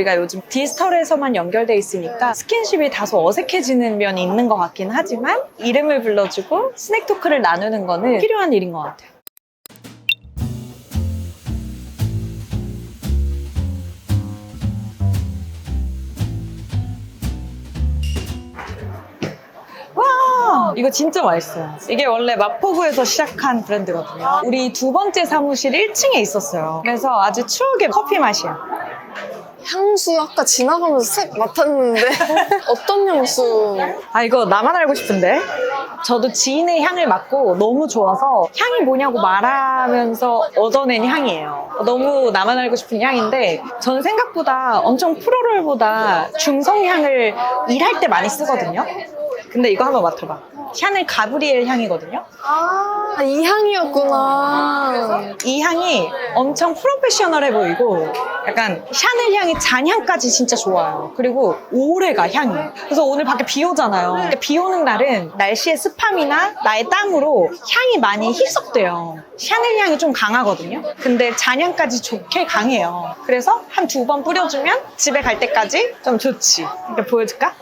우리가 요즘 디지털에서만 연결돼 있으니까 스킨십이 다소 어색해지는 면이 있는 것 같긴 하지만 이름을 불러주고 스낵 토크를 나누는 거는 필요한 일인 것 같아요. 와 이거 진짜 맛있어요. 이게 원래 마포구에서 시작한 브랜드거든요. 우리 두 번째 사무실 1층에 있었어요. 그래서 아주 추억의 커피 맛이야. 향수 아까 지나가면서 색 맡았는데 어떤 향수? 아 이거 나만 알고 싶은데? 저도 지인의 향을 맡고 너무 좋아서 향이 뭐냐고 말하면서 얻어낸 향이에요. 너무 나만 알고 싶은 향인데 저는 생각보다 엄청 프로롤보다 중성향을 일할 때 많이 쓰거든요. 근데 이거 한번 맡아봐 샤넬 가브리엘 향이거든요 아, 이 향이었구나. 이 향이 엄청 프로페셔널해 보이고 약간 샤넬 향이 잔향까지 진짜 좋아요. 그리고 오래가 향이. 그래서 오늘 밖에 비 오잖아요. 근데 비 오는 날은 날씨의 습함이나 나의 땀으로 향이 많이 희석돼요. 샤넬 향이 좀 강하거든요. 근데 잔향까지 좋게 강해요. 그래서 한 두 번 뿌려주면 집에 갈 때까지 좀 좋지. 이렇게 보여줄까?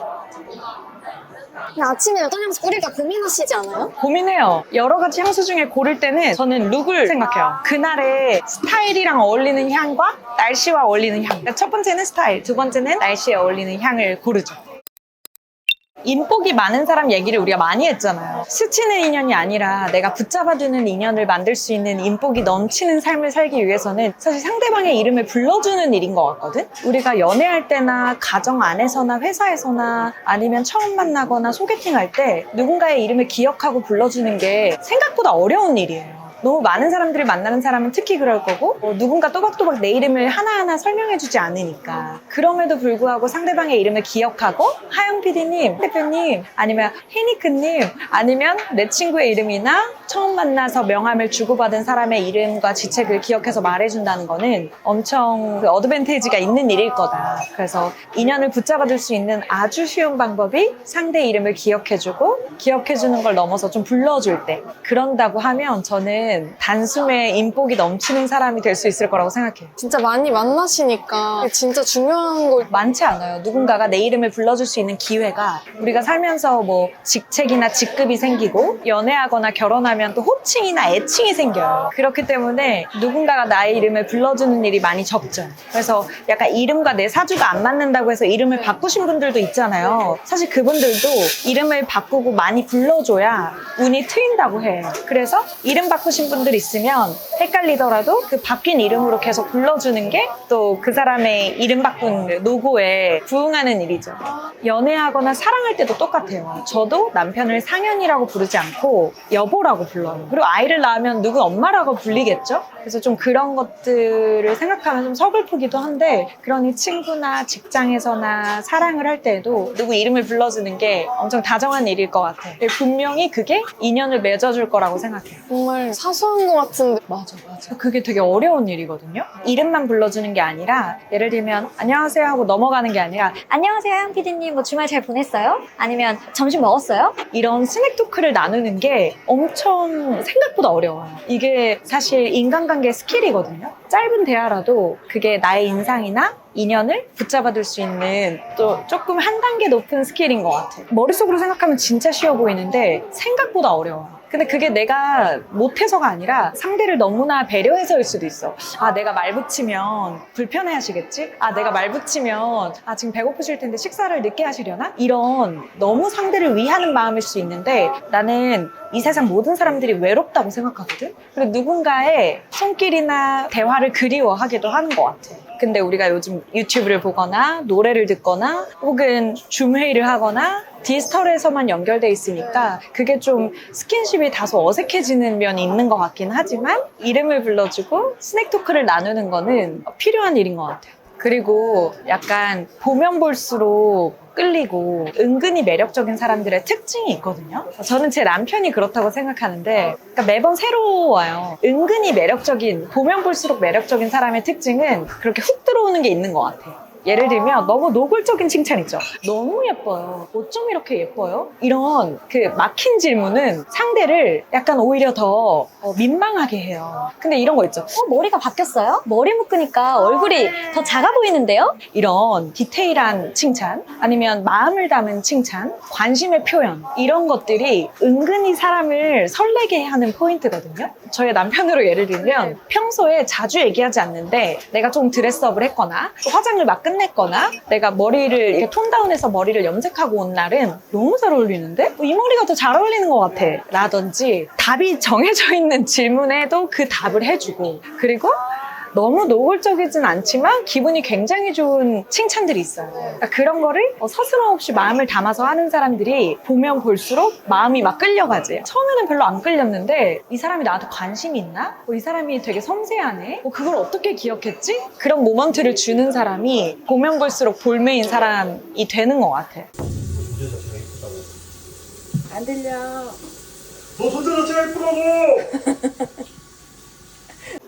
근데 아침에 어떤 향수 뿌릴까 고민하시지 않아요? 고민해요. 여러 가지 향수 중에 고를 때는 저는 룩을 생각해요. 그날의 스타일이랑 어울리는 향과 날씨와 어울리는 향. 그러니까 첫 번째는 스타일, 두 번째는 날씨에 어울리는 향을 고르죠. 인복이 많은 사람 얘기를 우리가 많이 했잖아요. 스치는 인연이 아니라 내가 붙잡아두는 인연을 만들 수 있는 인복이 넘치는 삶을 살기 위해서는 사실 상대방의 이름을 불러주는 일인 것 같거든? 우리가 연애할 때나 가정 안에서나 회사에서나 아니면 처음 만나거나 소개팅할 때 누군가의 이름을 기억하고 불러주는 게 생각보다 어려운 일이에요. 너무 많은 사람들을 만나는 사람은 특히 그럴 거고 어, 누군가 또박또박 내 이름을 하나하나 설명해주지 않으니까. 그럼에도 불구하고 상대방의 이름을 기억하고 하영 PD님, 대표님 아니면 헤니크님 아니면 내 친구의 이름이나 처음 만나서 명함을 주고받은 사람의 이름과 지책을 기억해서 말해준다는 거는 엄청 그 어드밴테이지가 있는 일일 거다. 그래서 인연을 붙잡아둘 수 있는 아주 쉬운 방법이 상대 이름을 기억해주고 기억해주는 걸 넘어서 좀 불러줄 때. 그런다고 하면 저는 단숨에 인복이 넘치는 사람이 될 수 있을 거라고 생각해요. 진짜 많이 만나시니까 진짜 중요한 걸 많지 않아요. 누군가가 내 이름을 불러줄 수 있는 기회가 우리가 살면서 뭐 직책이나 직급이 생기고 연애하거나 결혼하면 또 호칭이나 애칭이 생겨요. 그렇기 때문에 누군가가 나의 이름을 불러주는 일이 많이 적죠. 그래서 약간 이름과 내 사주가 안 맞는다고 해서 이름을 바꾸신 분들도 있잖아요. 사실 그분들도 이름을 바꾸고 많이 불러줘야 운이 트인다고 해. 그래서 이름 바꾸신 분들 있으면 헷갈리더라도 그 바뀐 이름으로 계속 불러주는 게 또 그 사람의 이름 바꾼 노고에 부응하는 일이죠. 연애하거나 사랑할 때도 똑같아요. 저도 남편을 상현이라고 부르지 않고 여보라고 불러요. 그리고 아이를 낳으면 누구 엄마라고 불리겠죠? 그래서 좀 그런 것들을 생각하면 좀 서글프기도 한데 그러니 친구나 직장에서나 사랑을 할 때에도 누구 이름을 불러주는 게 엄청 다정한 일일 것 같아요. 분명히 그게 인연을 맺어줄 거라고 생각해요. 정말 사소한 것 같은데 맞아, 맞아. 그게 되게 어려운 일이거든요. 이름만 불러주는 게 아니라, 예를 들면, 안녕하세요 하고 넘어가는 게 아니라, 안녕하세요, 양 PD님. 뭐 주말 잘 보냈어요? 아니면 점심 먹었어요? 이런 스낵 토크를 나누는 게 엄청 생각보다 어려워요. 이게 사실 인간관계 스킬이거든요. 짧은 대화라도 그게 나의 인상이나 인연을 붙잡아둘 수 있는 또 조금 한 단계 높은 스킬인 것 같아요. 머릿속으로 생각하면 진짜 쉬워 보이는데 생각보다 어려워요. 근데 그게 내가 못해서가 아니라 상대를 너무나 배려해서일 수도 있어. 아, 내가 말 붙이면 불편해 하시겠지? 아, 내가 말 붙이면 아, 지금 배고프실 텐데 식사를 늦게 하시려나? 이런 너무 상대를 위하는 마음일 수 있는데 나는 이 세상 모든 사람들이 외롭다고 생각하거든? 그리고 누군가의 손길이나 대화를 그리워하기도 하는 것 같아. 근데 우리가 요즘 유튜브를 보거나 노래를 듣거나 혹은 줌 회의를 하거나 디지털에서만 연결돼 있으니까 그게 좀 스킨십이 다소 어색해지는 면이 있는 것 같긴 하지만 이름을 불러주고 스낵 토크를 나누는 거는 필요한 일인 것 같아요. 그리고 약간 보면 볼수록 끌리고 은근히 매력적인 사람들의 특징이 있거든요. 저는 제 남편이 그렇다고 생각하는데 그러니까 매번 새로워요. 은근히 매력적인 보면 볼수록 매력적인 사람의 특징은 그렇게 훅 들어오는 게 있는 것 같아요. 예를 들면 너무 노골적인 칭찬 있죠. 너무 예뻐요. 어쩜 이렇게 예뻐요? 이런 그 막힌 질문은 상대를 약간 오히려 더 어, 민망하게 해요. 근데 이런 거 있죠. 어, 머리가 바뀌었어요? 머리 묶으니까 얼굴이 더 작아 보이는데요? 이런 디테일한 칭찬 아니면 마음을 담은 칭찬, 관심의 표현 이런 것들이 은근히 사람을 설레게 하는 포인트거든요. 저의 남편으로 예를 들면 평소에 자주 얘기하지 않는데 내가 좀 드레스업을 했거나 또 화장을 막 끝냈거나 내가 머리를 이렇게 톤다운해서 머리를 염색하고 온 날은 너무 잘 어울리는데? 어, 이 머리가 더 잘 어울리는 것 같아. 라든지 답이 정해져 있는 질문에도 그 답을 해주고. 그리고 너무 노골적이진 않지만 기분이 굉장히 좋은 칭찬들이 있어요. 그러니까 그런 거를 어, 서슴 없이 마음을 담아서 하는 사람들이 보면 볼수록 마음이 막 끌려가지. 처음에는 별로 안 끌렸는데 이 사람이 나한테 관심이 있나? 어, 이 사람이 되게 섬세하네? 어, 그걸 어떻게 기억했지? 그런 모먼트를 주는 사람이 보면 볼수록 볼매인 사람이 되는 것 같아. 문제 자체가 이쁘다고. 안 들려. 너 손재 자체가 이쁘다고!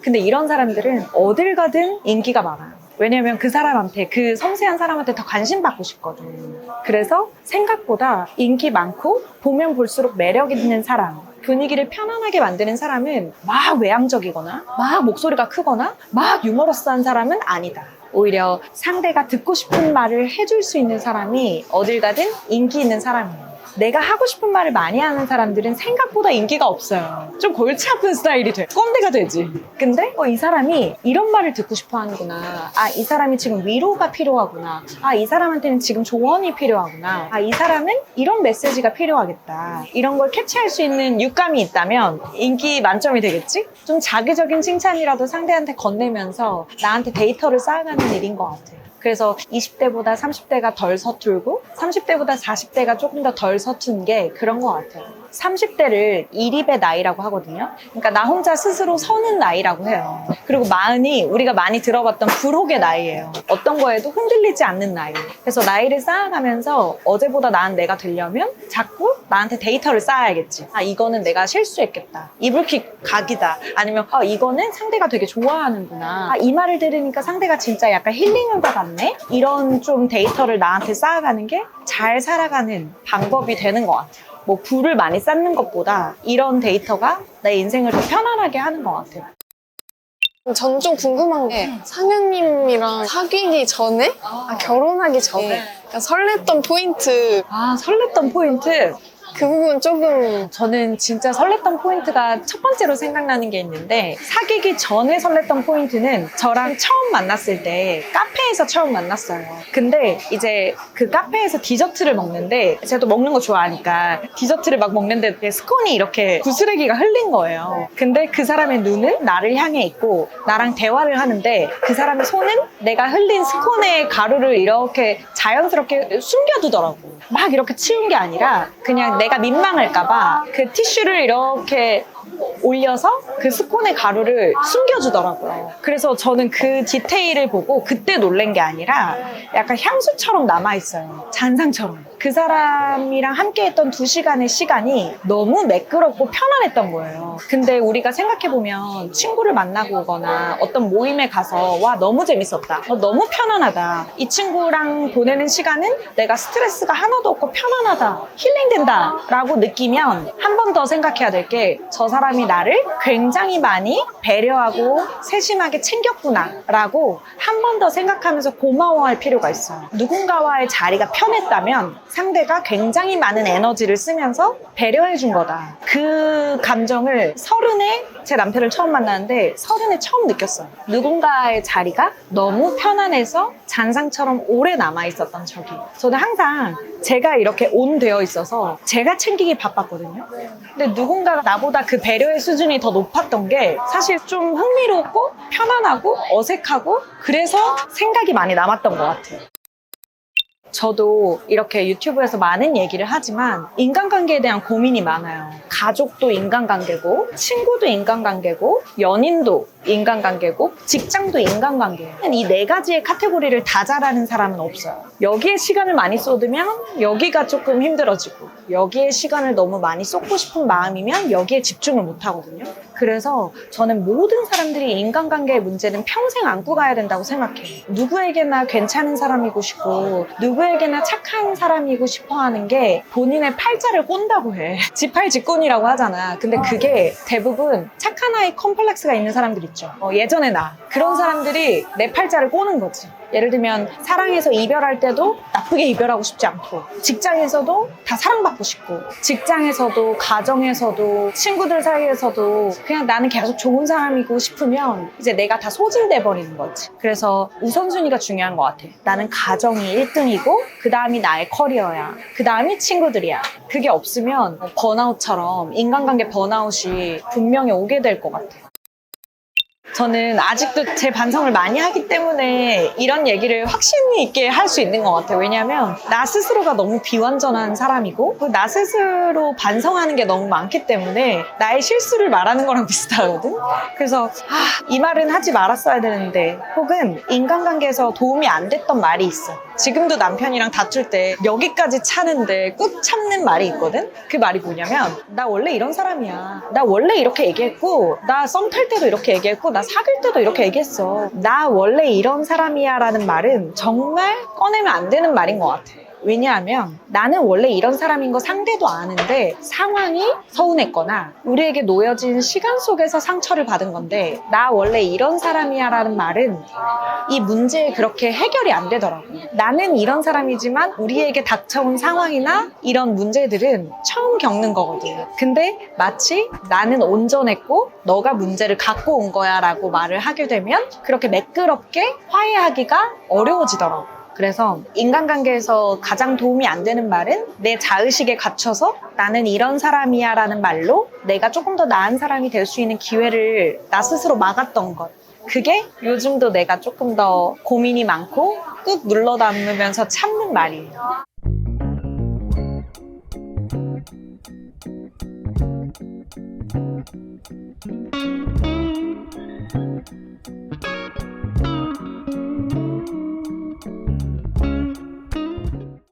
근데 이런 사람들은 어딜 가든 인기가 많아요. 왜냐면 그 사람한테, 그 섬세한 사람한테 더 관심 받고 싶거든. 그래서 생각보다 인기 많고 보면 볼수록 매력 있는 사람, 분위기를 편안하게 만드는 사람은 막 외향적이거나 막 목소리가 크거나 막 유머러스한 사람은 아니다. 오히려 상대가 듣고 싶은 말을 해줄 수 있는 사람이 어딜 가든 인기 있는 사람이에요. 내가 하고 싶은 말을 많이 하는 사람들은 생각보다 인기가 없어요. 좀 골치 아픈 스타일이 돼. 꼰대가 되지. 근데 어, 이 사람이 이런 말을 듣고 싶어 하는구나. 아, 이 사람이 지금 위로가 필요하구나. 아, 이 사람한테는 지금 조언이 필요하구나. 아, 이 사람은 이런 메시지가 필요하겠다. 이런 걸 캐치할 수 있는 육감이 있다면 인기 만점이 되겠지? 좀 자기적인 칭찬이라도 상대한테 건네면서 나한테 데이터를 쌓아가는 일인 것 같아요. 그래서 20대보다 30대가 덜 서툴고 30대보다 40대가 조금 더 덜 서툰 게 그런 것 같아요. 30대를 이립의 나이라고 하거든요. 그러니까 나 혼자 스스로 서는 나이라고 해요. 그리고 마흔이 우리가 많이 들어봤던 불혹의 나이예요. 어떤 거에도 흔들리지 않는 나이. 그래서 나이를 쌓아가면서 어제보다 나은 내가 되려면 자꾸 나한테 데이터를 쌓아야겠지. 아, 이거는 내가 실수했겠다. 이불킥 각이다. 아니면 아, 이거는 상대가 되게 좋아하는구나. 아, 이 말을 들으니까 상대가 진짜 약간 힐링을 받았네? 이런 좀 데이터를 나한테 쌓아가는 게 잘 살아가는 방법이 되는 것 같아요. 뭐 불을 많이 쌓는 것보다 이런 데이터가 내 인생을 더 편안하게 하는 것 같아요. 전 좀 궁금한 게 상현님이랑 사귀기 전에? 아, 결혼하기 전에? 약간 설렜던 포인트 아, 설렜던 포인트. 그 부분 조금 저는 진짜 설렜던 포인트가 첫 번째로 생각나는 게 있는데 사귀기 전에 설렜던 포인트는 저랑 처음 만났을 때 카페에서 처음 만났어요. 근데 이제 그 카페에서 디저트를 먹는데 제가 또 먹는 거 좋아하니까 디저트를 막 먹는데 스콘이 이렇게 구스레기가 흘린 거예요. 근데 그 사람의 눈은 나를 향해 있고 나랑 대화를 하는데 그 사람의 손은 내가 흘린 스콘의 가루를 이렇게 자연스럽게 숨겨두더라고. 막 이렇게 치운 게 아니라 그냥 내가 민망할까봐 그 티슈를 이렇게 올려서 그 스콘의 가루를 숨겨주더라고요. 그래서 저는 그 디테일을 보고 그때 놀란 게 아니라 약간 향수처럼 남아있어요. 잔상처럼. 그 사람이랑 함께 했던 두 시간의 시간이 너무 매끄럽고 편안했던 거예요. 근데 우리가 생각해보면 친구를 만나고 오거나 어떤 모임에 가서 와, 너무 재밌었다. 어, 너무 편안하다. 이 친구랑 보내는 시간은 내가 스트레스가 하나도 없고 편안하다. 힐링된다. 라고 느끼면 한 번 더 생각해야 될 게 저 사람 이 나를 굉장히 많이 배려하고 세심하게 챙겼구나. 라고 한 번 더 생각하면서 고마워할 필요가 있어요. 누군가와의 자리가 편했다면 상대가 굉장히 많은 에너지를 쓰면서 배려해 준 거다. 그 감정을 서른에 제 남편을 처음 만났는데 서른에 처음 느꼈어요. 누군가의 자리가 너무 편안해서 잔상처럼 오래 남아 있었던 적이. 저는 항상 제가 이렇게 온 되어 있어서 제가 챙기기 바빴거든요. 근데 누군가가 나보다 그 배려 의 수준이 더 높았던 게 사실 좀 흥미롭고 편안하고 어색하고 그래서 생각이 많이 남았던 것 같아요. 저도 이렇게 유튜브에서 많은 얘기를 하지만 인간관계에 대한 고민이 많아요. 가족도 인간관계고, 친구도 인간관계고, 연인도 인간관계고, 직장도 인간관계예요. 이 네 가지의 카테고리를 다 잘하는 사람은 없어요. 여기에 시간을 많이 쏟으면 여기가 조금 힘들어지고, 여기에 시간을 너무 많이 쏟고 싶은 마음이면 여기에 집중을 못 하거든요. 그래서 저는 모든 사람들이 인간관계의 문제는 평생 안고 가야 된다고 생각해요. 누구에게나 괜찮은 사람이고 싶고 누구에게나 착한 사람이고 싶어 하는 게 본인의 팔자를 꼰다고 해. 지팔직곤이라고 하잖아. 근데 그게 대부분 착한 아이 컴플렉스가 있는 사람들 있죠. 어, 예전에 나. 그런 사람들이 내 팔자를 꼬는 거지. 예를 들면 사랑해서 이별할 때도 나쁘게 이별하고 싶지 않고 직장에서도 다 사랑받고 싶고 직장에서도 가정에서도 친구들 사이에서도 그냥 나는 계속 좋은 사람이고 싶으면 이제 내가 다 소진돼 버리는 거지. 그래서 우선순위가 중요한 것 같아. 나는 가정이 1등이고 그 다음이 나의 커리어야. 그 다음이 친구들이야. 그게 없으면 번아웃처럼 인간관계 번아웃이 분명히 오게 될 것 같아 저는 아직도 제 반성을 많이 하기 때문에 이런 얘기를 확신이 있게 할 수 있는 것 같아요. 왜냐하면 나 스스로가 너무 비완전한 사람이고 그나 스스로 반성하는 게 너무 많기 때문에 나의 실수를 말하는 거랑 비슷하거든. 그래서 아, 이 말은 하지 말았어야 되는데 혹은 인간관계에서 도움이 안 됐던 말이 있어. 지금도 남편이랑 다툴 때 여기까지 차는데 꾹 참는 말이 있거든. 그 말이 뭐냐면 나 원래 이런 사람이야. 나 원래 이렇게 얘기했고 나 썸 탈 때도 이렇게 얘기했고 나 사귈 때도 이렇게 얘기했어. 나 원래 이런 사람이야 라는 말은 정말 꺼내면 안 되는 말인 것 같아. 왜냐하면 나는 원래 이런 사람인 거 상대도 아는데 상황이 서운했거나 우리에게 놓여진 시간 속에서 상처를 받은 건데 나 원래 이런 사람이야 라는 말은 이 문제에 그렇게 해결이 안 되더라고. 나는 이런 사람이지만 우리에게 닥쳐온 상황이나 이런 문제들은 처음 겪는 거거든. 근데 마치 나는 온전했고 너가 문제를 갖고 온 거야 라고 말을 하게 되면 그렇게 매끄럽게 화해하기가 어려워지더라고. 그래서 인간관계에서 가장 도움이 안 되는 말은 내 자의식에 갇혀서 나는 이런 사람이야 라는 말로 내가 조금 더 나은 사람이 될 수 있는 기회를 나 스스로 막았던 것. 그게 요즘도 내가 조금 더 고민이 많고 꾹 눌러 담으면서 참는 말이에요.